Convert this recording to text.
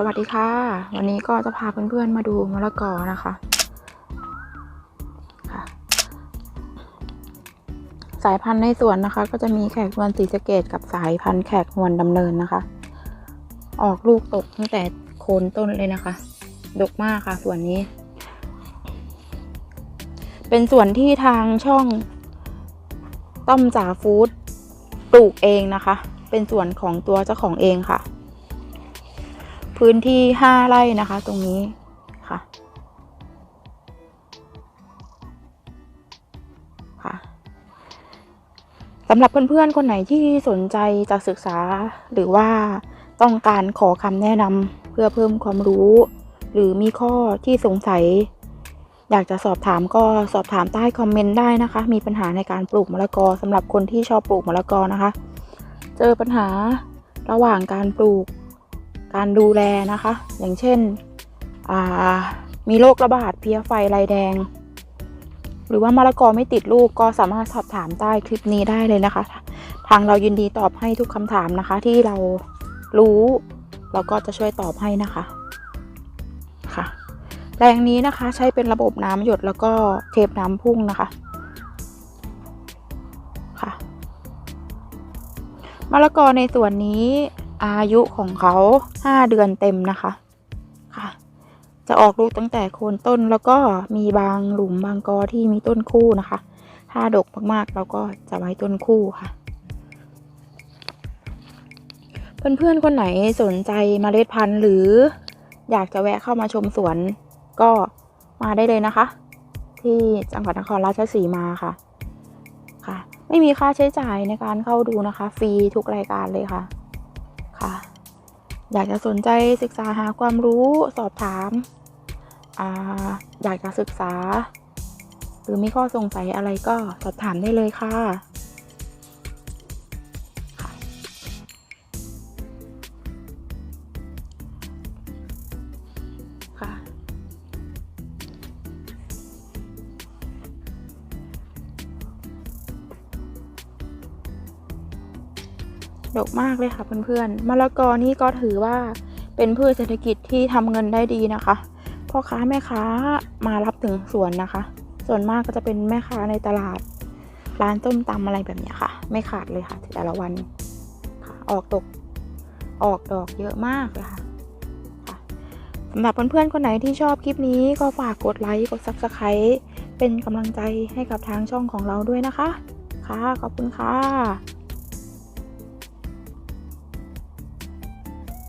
สวัสดีค่ะ วันนี้ก็จะพาเพื่อนๆมาดูมะละกอนะคะค่ะ สายพันธุ์ในสวนนะคะ ก็จะมีแขกนวลศรีสเกดกับสายพันธุ์แขกนวลดำเนินนะคะ ออกลูกตกตั้งแต่โคนต้นเลยนะคะ ดกมากค่ะส่วนนี้ เป็นส่วนที่ทางช่อง ต้อมจ่าฟู้ดปลูกเองนะคะ เป็นส่วนของตัวเจ้าของเองค่ะ พื้นที่ห้าไร่นะคะ ตรงนี้ค่ะค่ะสำหรับเพื่อนๆคนไหนที่สนใจจะศึกษาหรือว่าต้องการขอคำแนะนำเพื่อเพิ่มความรู้ หรือมีข้อที่สงสัย อยากจะสอบถามก็สอบถามใต้คอมเมนต์ได้นะคะ มีปัญหาในการปลูกมะละกอสำหรับคนที่ชอบปลูกมะละกอนะคะ เจอปัญหาระหว่างการปลูก การดูแลนะคะ อย่างเช่นมีโรคระบาดเพลี้ยไฟลายแดง หรือว่ามะละกอไม่ติดลูกก็สามารถสอบถามใต้คลิปนี้ได้เลยนะคะ ทางเรายินดีตอบให้ทุกคำถามนะคะ ที่เรารู้เราก็จะช่วยตอบให้นะคะค่ะแปลงนี้นะคะใช้เป็นระบบน้ำหยดแล้วก็เทปน้ำพุ่งนะคะค่ะมะละกอในส่วนนี้ อายุของเขา 5 เดือนเต็มนะคะค่ะ จะออกลูกตั้งแต่โคนต้นแล้วก็มีบางหลุมบางกอที่มีต้นคู่นะคะ ถ้าดกมากๆเราก็จะไว้ต้นคู่ค่ะ เพื่อนๆคนไหนสนใจเมล็ดพันธุ์หรืออยากจะแวะเข้ามาชมสวนก็มาได้เลยนะคะ ที่จังหวัดนครราชสีมาค่ะค่ะ ไม่มีค่าใช้จ่ายในการเข้าดูนะคะ ฟรีทุกรายการเลยค่ะ ค่ะ อยากจะสนใจศึกษาหาความรู้สอบถามอาอยากจะศึกษา หรือมีข้อสงสัยอะไรก็สอบถามได้เลยค่ะ ดกมากเลยค่ะเพื่อนๆมะละกอนี่ก็ถือว่าเป็นพืชเศรษฐกิจที่ทำเงินได้ดีนะคะพ่อค้าแม่ค้ามารับถึงสวนนะคะ ส่วนมากก็จะเป็นแม่ค้าในตลาด ร้านต้มตำอะไรแบบนี้ค่ะ ไม่ขาดเลยค่ะ แต่ละวันค่ะออกตกออกดอกเยอะมากเลยค่ะค่ะสำหรับเพื่อนๆคนไหนที่ชอบคลิปนี้ก็ฝากกดไลค์กด Subscribe เป็นกำลังใจให้กับทางช่องของเราด้วยนะคะ ค่ะ ขอบคุณค่ะ